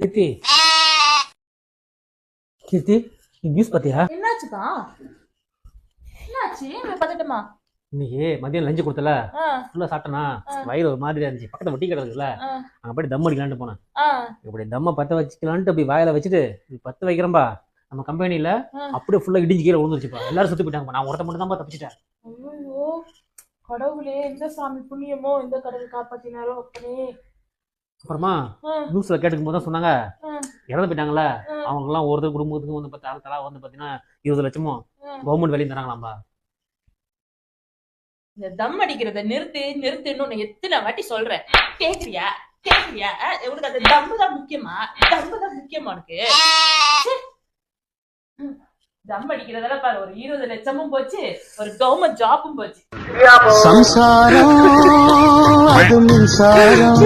கீர்த்தி கீர்த்தி நீ நியூஸ் பார்த்தியா? என்னாச்சுப்பா? என்னாச்சு? பார்த்துட்டுமா இன்னைக்கு மதியம் லஞ்சு கொடுத்தல. ஆ. ஃபுல்லாக சாப்பிட்டனா. வயிறு ஒரு மாதிரியா இருந்துச்சு. பக்கத்துல டீ கடை இருக்குல்ல? ஆ. அங்கே போய் தம் அடிக்கலான்ட்டு போனேன். இப்படி தம்மை பற்ற வச்சுக்கலான்ட்டு அப்படி வாயில வச்சுட்டு பற்ற வைக்கிறேன்பா. நம்ம கம்பெனியில் ஆ. அப்படியே ஃபுல்லாக இடிஞ்சு கீழே விழுந்துருச்சுப்பா. எல்லாரும் சுற்றி போயிட்டாங்கப்பா. நான் ஒருத்த மட்டும் தான் தப்பிச்சிட்டேன் கடவுளே எந்த சாமி புண்ணியமோ எந்த கடவுள் காப்பாத்தினாரோ அப்பனே. அப்புறமா நியூஸில் கேட்டுக்கும் போது சொன்னாங்க. இறந்து போயிட்டாங்கல்ல. ஆ. அவங்கெல்லாம் ஒருத்தர் குடும்பத்துக்கு வந்து பார்த்தா தலா வந்து பார்த்தீங்கன்னா இருபது லட்சமும். கவர்மெண்ட் வேலையும் தராங்களாம்பா. இந்த தம் அடிக்கிறத நிறுத்து நிறுத்துன்னு எத்தனை வாட்டி சொல்றேன். கேக்குறியா? கேக்குறியா? உனக்கு அந்த தம்பு தான் முக்கியமா? தம்பு தான் முக்கியமா. ம், தம் அடிக்கிறதால பாரு ஒரு இருபது லட்சமும் போச்சு ஒரு கவர்மெண்ட் ஜாப்பும் போச்சு. சம்சாரம் அது மின்சாரம்.